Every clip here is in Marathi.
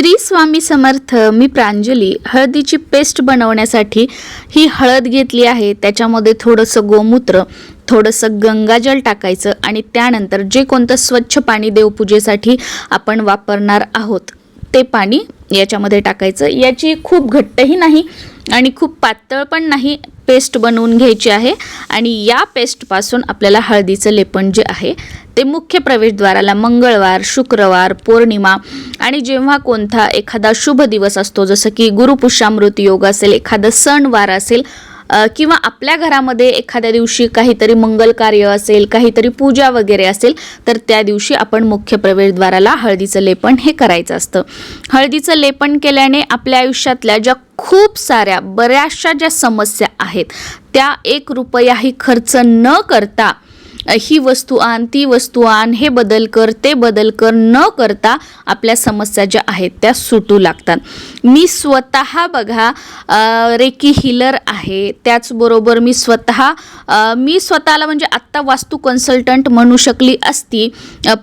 श्री स्वामी समर्थ मी प्रांजली हळदीची पेस्ट बनवण्यासाठी ही हळद घेतली आहे. त्याच्यामध्ये थोडंसं गोमूत्र थोडंसं गंगाजल टाकायचं आणि त्यानंतर जे कोणतं स्वच्छ पाणी देवपूजेसाठी आपण वापरणार आहोत ते पाणी याच्यामध्ये टाकायचं. याची खूप घट्टही नाही आणि खूप पातळ पण नाही पेस्ट बनवून घ्यायची आहे. आणि या पेस्टपासून आपल्याला हळदीचं लेपण जे आहे ते मुख्य प्रवेशद्वाराला मंगळवार शुक्रवार पौर्णिमा आणि जेव्हा कोणता एखादा शुभ दिवस असतो जसं की गुरुपुष्यामृत योग असेल एखादं सणवार असेल किंवा आपल्या घरामध्ये एखाद्या दिवशी काहीतरी मंगल कार्य असेल काहीतरी पूजा वगैरे असेल तर त्या दिवशी आपण मुख्य प्रवेशद्वाराला हळदीचं लेपन हे करायचं असतं. हळदीचं लेपन केल्याने आपल्या आयुष्यातल्या ज्या खूप साऱ्या बऱ्याचशा ज्या समस्या आहेत त्या एक रुपयाही खर्च न करता ही वस्तू आण ती वस्तू आण हे बदल कर ते बदल कर न करता आपल्या समस्या ज्या आहेत त्या सुटू लागतात. मी स्वतः बघा रेकी हिलर आहे. त्याचबरोबर मी स्वतः मी स्वतःला म्हणजे आत्ता वास्तू कन्सल्टंट म्हणू शकली असती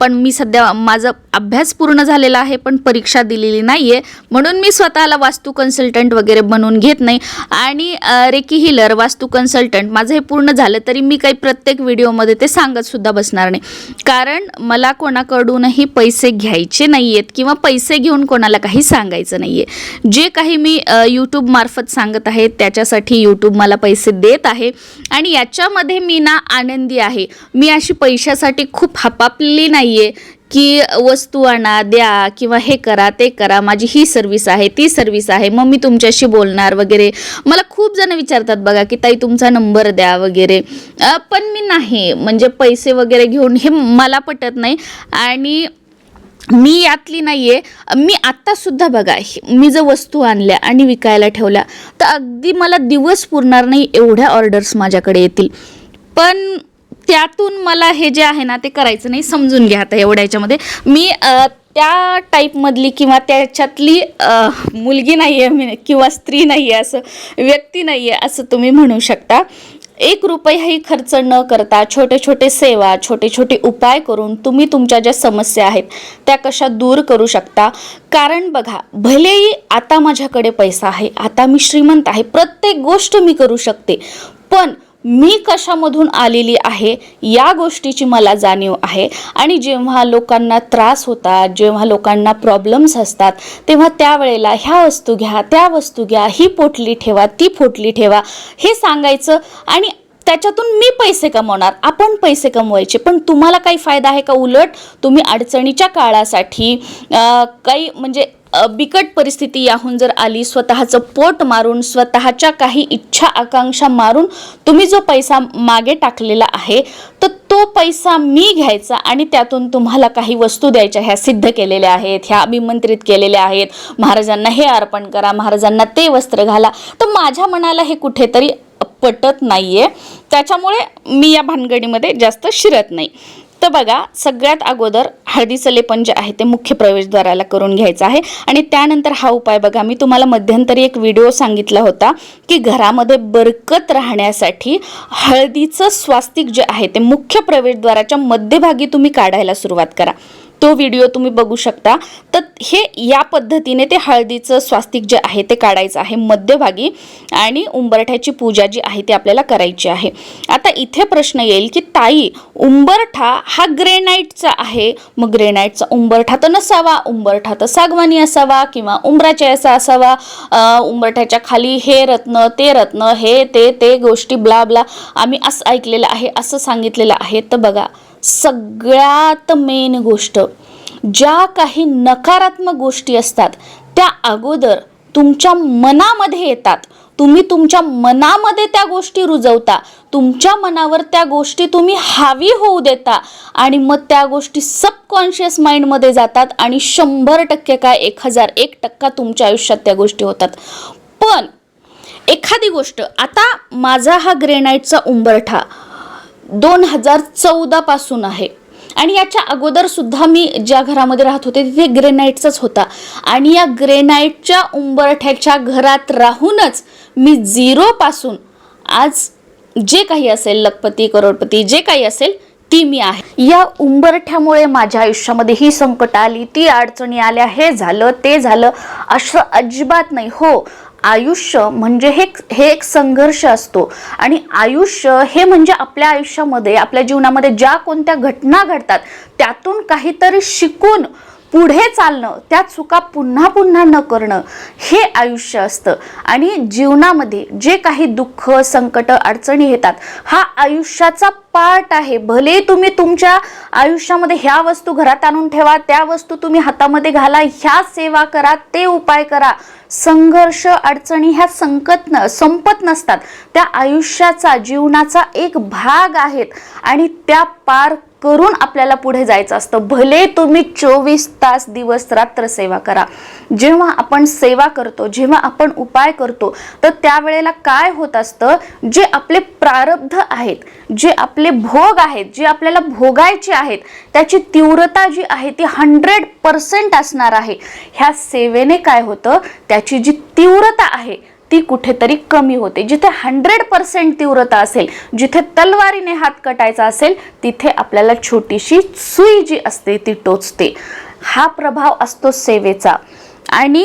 पण मी सध्या माझा अभ्यास पूर्ण झालेला आहे पण परीक्षा दिलेली नाही आहे म्हणून मी स्वतःला वास्तू कन्सल्टंट वगैरे बनवून घेत नाही. आणि रेकी हिलर वास्तू कन्सल्टंट माझं हे पूर्ण झालं तरी मी काही प्रत्येक व्हिडिओमध्ये ते सांगतसुद्धा बसणार नाही. कारण मला कोणाकडूनही पैसे घ्यायचे नाही आहेत किंवा पैसे घेऊन कोणाला काही सांगायचं नाही आहे जे काही मी यूट्यूबमार्फत सांगत आहे त्याच्यासाठी यूट्यूब मला पैसे देत आहे. आणि याच्यामध्ये मी ना आनंदी आहे. मी अशी पैशासाठी खूप हपापलेली नाही आहे की वस्तू आणा द्या किंवा हे करा ते करा. माझी ही सर्विस आहे ती सर्विस आहे. मग मी तुमच्याशी बोलणार वगैरे. मला खूप जण विचारतात बघा की ताई तुमचा नंबर द्या वगैरे. पण मी नाही. म्हणजे पैसे वगैरे घेऊन हे मला पटत नाही. आणि मी यातली नाही आहे मी आत्तासुद्धा बघा मी जर वस्तू आणल्या आणि विकायला ठेवल्या तर अगदी मला दिवस पुरणार नाही एवढ्या ऑर्डर्स माझ्याकडे येतील. पण त्यातून मला हे जे आहे ना ते करायचं नाही समजून घ्या आता एवढ्या याच्यामध्ये. मी त्या टाईपमधली किंवा त्याच्यातली मुलगी नाही आहे मी किंवा स्त्री नाही आहे असं व्यक्ती नाही आहे असं तुम्ही म्हणू शकता. एक रुपयाही खर्च न करता छोटे छोटे सेवा छोटे छोटे उपाय करून तुम्ही तुमच्या ज्या समस्या आहेत त्या कशा दूर करू शकता? कारण बघा भलेही आता माझ्याकडे पैसा आहे आता मी श्रीमंत आहे प्रत्येक गोष्ट मी करू शकते. पण मी कशामधून आलेली आहे या गोष्टीची मला जाणीव आहे. आणि जेव्हा लोकांना त्रास होतात जेव्हा लोकांना प्रॉब्लेम्स असतात तेव्हा त्यावेळेला ह्या वस्तू घ्या त्या वस्तू घ्या ही पोटली ठेवा ती पोटली ठेवा हे सांगायचं आणि त्याच्यातून मी पैसे कमवणार आपण पैसे कमवायचे. पण तुम्हाला काही फायदा आहे का उलट? तुम्ही अडचणीच्या काळासाठी काही म्हणजे बिकट परिस्थिती याहून जर आली स्वतःचं पोट मारून स्वतःच्या काही इच्छा आकांक्षा मारून तुम्ही जो पैसा मागे टाकलेला आहे तर तो पैसा मी घ्यायचा आणि त्यातून तुम्हाला काही वस्तू द्यायच्या ह्या सिद्ध केलेल्या आहेत ह्या अभिमंत्रित केलेल्या आहेत. महाराजांना हे अर्पण करा महाराजांना ते वस्त्र घाला. तर माझ्या मनाला हे कुठेतरी पटत नाहीये. त्याच्यामुळे मी या भानगडीमध्ये जास्त शिरत नाही. तर बघा सगळ्यात अगोदर हळदीचं लेपन जे आहे ते मुख्य प्रवेशद्वाराला करून घ्यायचं आहे. आणि त्यानंतर हा उपाय बघा मी तुम्हाला मध्यंतरी एक व्हिडिओ सांगितला होता की घरामध्ये बरकत राहण्यासाठी हळदीचं स्वास्तिक जे आहे ते मुख्य प्रवेशद्वाराच्या मध्यभागी तुम्ही काढायला सुरुवात करा. तो व्हिडिओ तुम्ही बघू शकता. तर हे या पद्धतीने ते हळदीचं स्वास्तिक जे आहे ते काढायचं आहे मध्यभागी आणि उंबरठ्याची पूजा जी आहे ती आपल्याला करायची आहे. आता इथे प्रश्न येईल की ताई उंबरठा हा ग्रेनाईटचा आहे. मग ग्रेनाईटचा उंबरठा तर नसावा उंबरठा तर सागवानी असावा किंवा उंबराच्या असा असावा. उंबरठ्याच्या खाली हे रत्न ते रत्न हे ते ते गोष्टी ब्ला ब्ला आम्ही असं ऐकलेलं आहे असं सांगितलेलं आहे. तर बघा सगळ्यात मेन गोष्ट. ज्या काही नकारात्मक गोष्टी असतात त्या अगोदर तुमच्या मनामध्ये येतात. तुम्ही तुमच्या मनामध्ये त्या गोष्टी रुजवता. तुमच्या मनावर त्या गोष्टी तुम्ही हावी होऊ देता आणि मग त्या गोष्टी सबकॉन्शियस माइंडमध्ये जातात आणि शंभर टक्के काय एक हजार एक टक्का तुमच्या आयुष्यात त्या गोष्टी होतात. पण एखादी गोष्ट आता माझा हा ग्रेनाईटचा उंबरठा. दोन हजार चौदा पासून आहे. आणि याच्या अगोदर सुद्धा मी ज्या घरामध्ये राहत होते तिथे ग्रेनाईटचाच होता. आणि या ग्रेनाईटच्या उंबरठ्याच्या घरात राहूनच मी झिरोपासून आज जे काही असेल लखपती करोडपती जे काही असेल ती मी आहे. या उंबरठ्यामुळे माझ्या आयुष्यामध्ये ही संकट आली ती अडचणी आल्या हे झालं ते झालं असं अजिबात नाही. हो आयुष्य म्हणजे हे हे एक संघर्ष असतो. आणि आयुष्य हे म्हणजे आपल्या आयुष्यामध्ये आपल्या जीवनामध्ये ज्या कोणत्या घटना घडतात त्यातून काहीतरी शिकून पुढे चालणं त्या चुका पुन्हा पुन्हा न करणं हे आयुष्य असतं. आणि जीवनामध्ये जे काही दुःख संकट अडचणी येतात हा आयुष्याचा पार्ट आहे. भले तुम्ही तुमच्या आयुष्यामध्ये ह्या वस्तू घरात आणून ठेवा त्या वस्तू तुम्ही हातामध्ये घाला ह्या सेवा करा ते उपाय करा संघर्ष अडचणी ह्या संकत न संपत नसतात. त्या आयुष्याचा जीवनाचा एक भाग आहेत. आणि त्या पार करून आपल्याला पुढे जायचं असतं. भले तुम्ही चोवीस तास दिवस रात्र सेवा करा. जेव्हा आपण सेवा करतो जेव्हा आपण उपाय करतो तर त्यावेळेला काय होत असतं? जे आपले प्रारब्ध आहेत जे आपले भोग आहेत जे आपल्याला भोगायचे आहेत त्याची तीव्रता जी आहे ती हंड्रेड पर्सेंट असणार आहे. ह्या सेवेने काय होतं? त्या त्याची जी तीव्रता आहे ती कुठेतरी कमी होते. जिथे हंड्रेड पर्सेंट तीव्रता असेल जिथे तलवारीने हात कटायचा असेल तिथे आपल्याला छोटीशी सुई जी असते ती टोचते. हा प्रभाव असतो सेवेचा. आणि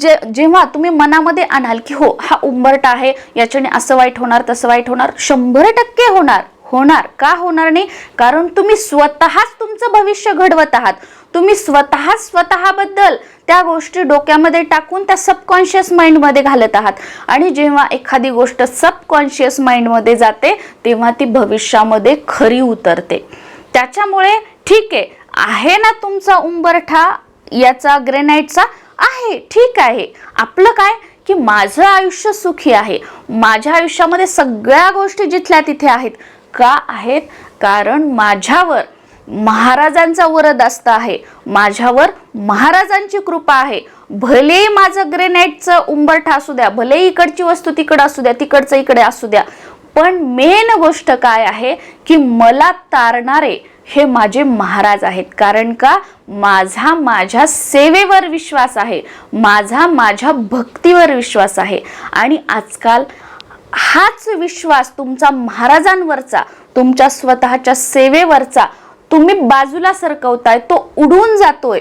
जे जेव्हा तुम्ही मनामध्ये आणाल की हो हा उंबरटा आहे याच्याने असं वाईट होणार तसं वाईट होणार शंभर टक्के होणार. होणार. का होणार नाही? कारण तुम्ही स्वतःच तुमचं भविष्य घडवत आहात. तुम्ही स्वतः स्वतःबद्दल त्या गोष्टी डोक्यामध्ये टाकून त्या सबकॉन्शियस माइंडमध्ये घालत आहात. आणि जेव्हा एखादी गोष्ट सबकॉन्शियस माइंडमध्ये जाते तेव्हा ती भविष्यामध्ये खरी उतरते. त्याच्यामुळे ठीक आहे आहे ना तुमचा उंबरठा याचा ग्रेनाईटचा आहे ठीक आहे. आपलं काय? की माझं आयुष्य सुखी आहे. माझ्या आयुष्यामध्ये सगळ्या गोष्टी जिथल्या तिथे आहेत का आहेत? कारण माझ्यावर महाराजांचा वरद असता आहे. माझ्यावर महाराजांची कृपा आहे. भलेही माझं ग्रेनाईटचं उंबरठा असू द्या भले इकडची वस्तू तिकडं असू द्या तिकडचं इकडे असू द्या पण मेन गोष्ट काय आहे की मला तारणारे हे माझे महाराज आहेत. कारण का? माझा माझ्या सेवेवर विश्वास आहे. माझा माझ्या भक्तीवर विश्वास आहे. आणि आजकाल हाच विश्वास तुमचा महाराजांवरचा तुमच्या स्वतःच्या सेवेवरचा तुम्ही बाजूला सरकवताय तो उडून जातोय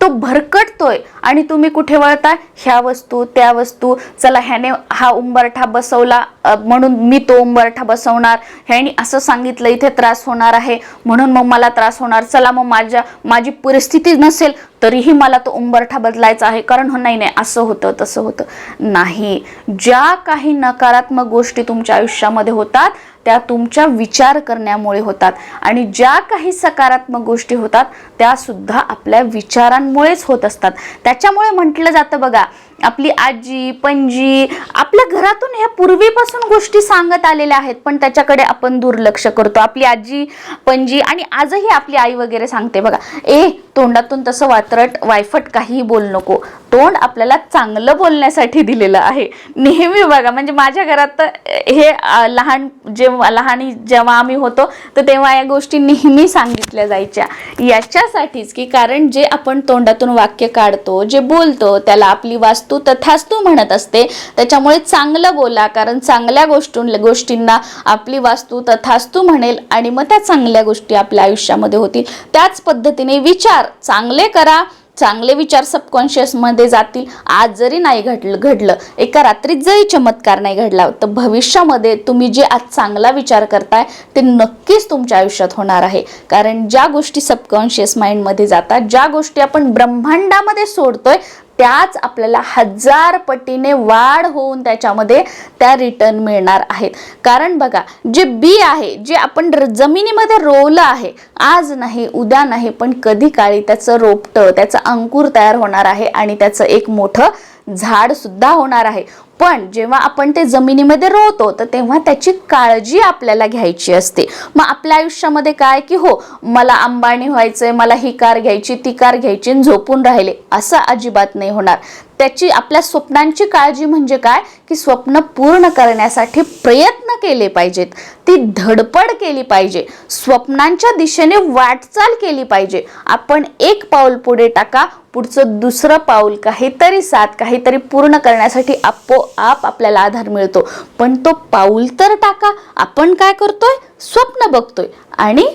तो भरकटतोय आणि तुम्ही कुठे वळताय? ह्या वस्तू त्या वस्तू चला ह्याने हा उंबरठा बसवला म्हणून मी तो उंबरठा बसवणार ह्याने असं सांगितलं इथे त्रास होणार आहे म्हणून मग मला त्रास होणार चला मग माझ्या माझी परिस्थिती नसेल तरीही मला तो उंबरठा बदलायचा आहे कारण हो नाही नाही असं होतं तसं होतं. नाही ज्या काही नकारात्मक गोष्टी तुमच्या आयुष्यामध्ये होतात त्या तुमच्या विचार करण्यामुळे होतात. आणि ज्या काही सकारात्मक गोष्टी होतात त्या सुद्धा आपल्या विचारांमुळेच होत असतात. त्याच्यामुळे म्हटलं जातं बघा आपली आजी पणजी आपल्या घरातून ह्या पूर्वीपासून गोष्टी सांगत आलेल्या आहेत पण त्याच्याकडे आपण दुर्लक्ष करतो. आपली आजी पणजी आणि आजही आपली आई वगैरे सांगते बघा ए तोंडातून तसं वात्रट वायफट काहीही बोल नको. तोंड आपल्याला चांगलं बोलण्यासाठी दिलेलं आहे. नेहमी बघा म्हणजे माझ्या घरात तर हे लहान जेव्हा लहानी जेव्हा आम्ही होतो तर तेव्हा या गोष्टी नेहमी सांगितल्या जायच्या. याच्यासाठीच की कारण जे आपण तोंडातून वाक्य काढतो जे बोलतो त्याला आपली वास्तू तथास्तू म्हणत असते. त्याच्यामुळे चांगलं बोला कारण चांगल्या गोष्टी गोष्टींना आपली वास्तू तथास्तू म्हणेल आणि मग त्या चांगल्या गोष्टी आपल्या आयुष्यामध्ये होतील. त्याच पद्धतीने विचार चांगले करा चांगले विचार सबकॉन्शियसमध्ये जातील. आज जरी नाही घडलं घडलं एका रात्रीत जरी चमत्कार नाही घडला तर भविष्यामध्ये तुम्ही जे आज चांगला विचार करताय ते नक्कीच तुमच्या आयुष्यात होणार आहे. कारण ज्या गोष्टी सबकॉन्शियस माइंडमध्ये जातात ज्या गोष्टी आपण ब्रह्मांडामध्ये सोडतोय त्याच आपल्याला हजार पटीने वाढ होऊन त्याच्यामध्ये त्या रिटर्न मिळणार आहेत. कारण बघा जे बी आहे जे आपण जमिनीमध्ये रोवलं आहे आज नाही उद्या नाही पण कधी काळी त्याचं रोपटं त्याचं अंकुर तयार होणार आहे आणि त्याचं एक मोठं झाड सुद्धा होणार आहे. पण जेव्हा आपण ते जमिनीमध्ये रोवतो तर तेव्हा त्याची काळजी आपल्याला घ्यायची असते. मग आपल्या आयुष्यामध्ये काय की हो मला अंबानी व्हायचंय मला ही कार घ्यायची ती कार घ्यायची आणि झोपून राहिले. असं अजिबात नाही होणार. त्याची आपल्या स्वप्नांची काळजी म्हणजे काय? की स्वप्न पूर्ण करण्यासाठी प्रयत्न केले पाहिजेत. ती धडपड केली पाहिजे. स्वप्नांच्या दिशेने वाटचाल केली पाहिजे. आपण एक पाऊल पुढे टाका पुढचं दुसरं पाऊल काहीतरी साथ काहीतरी पूर्ण करण्यासाठी आपोआप आपल्याला आधार मिळतो. पण तो पाऊल तर टाका. आपण काय करतोय? स्वप्न बघतोय. आणि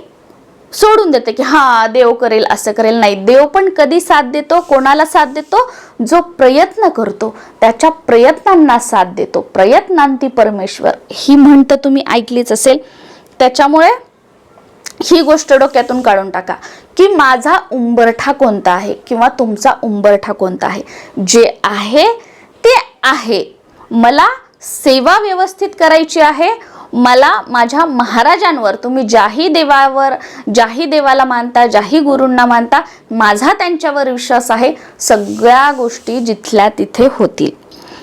सोडून देते की हा देव करेल असं करेल. नाही देव पण कधी साथ देतो कोणाला साथ देतो? जो प्रयत्न करतो त्याच्या प्रयत्नांना साथ देतो. प्रयत्नांती परमेश्वर. ही म्हणत तुम्ही ऐकलीच असेल. त्याच्यामुळे ही गोष्ट डोक्यातून काढून टाका की माझा उंबरठा कोणता आहे किंवा तुमचा उंबरठा कोणता आहे? जे आहे ते आहे. मला सेवा व्यवस्थित करायची आहे मला माझ्या महाराजांवर तुम्ही ज्याही देवावर ज्याही देवाला मानता ज्याही गुरूंना मानता माझा त्यांच्यावर विश्वास आहे सगळ्या गोष्टी जिथल्या तिथे होतील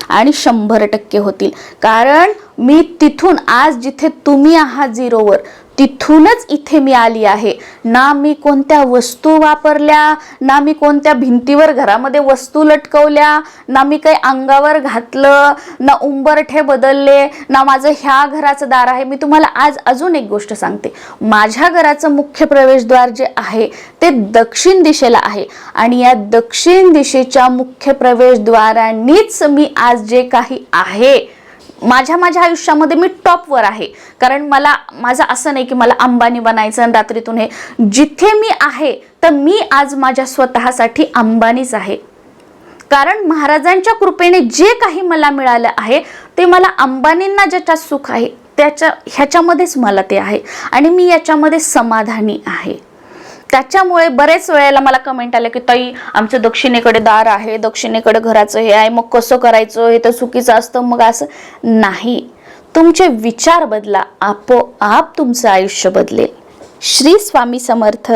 आणि शंभर टक्के होतील. कारण मी तिथून आज जिथे तुम्ही आहात झिरोवर तिथूनच इथे मी आली आहे. ना मी कोणत्या वस्तू वापरल्या ना मी कोणत्या भिंतीवर घरामध्ये वस्तू लटकवल्या ना मी काही अंगावर घातलं ना उंबरठे बदलले ना माझं ह्या घराचं दार आहे. मी तुम्हाला आज अजून एक गोष्ट सांगते. माझ्या घराचं मुख्य प्रवेशद्वार जे आहे ते दक्षिण दिशेला आहे. आणि या दक्षिण दिशेच्या मुख्य प्रवेशद्वारांनीच मी आज जे काही आहे माझ्या माझ्या आयुष्यामध्ये मी टॉपवर आहे. कारण मला माझं असं नाही की मला अंबानी बनायचं आणि रात्रीतून हे जिथे मी आहे तर मी आज माझ्या स्वतःसाठी अंबानीच आहे. कारण महाराजांच्या कृपेने जे काही मला मिळालं आहे ते मला अंबानींना ज्याच्यात सुख आहे त्याच्या ह्याच्यामध्येच मला ते आहे. आणि मी याच्यामध्ये समाधानी आहे. त्याच्यामुळे बरेच वेळेला मला कमेंट आलं की ताई आमचं दक्षिणेकडे दार आहे दक्षिणेकडे घराचं हे आहे मग कसं करायचं? हे तर चुकीचं असतं. मग असं नाही. तुमचे विचार बदला आपोआप तुमचं आयुष्य बदलेल. श्री स्वामी समर्थ.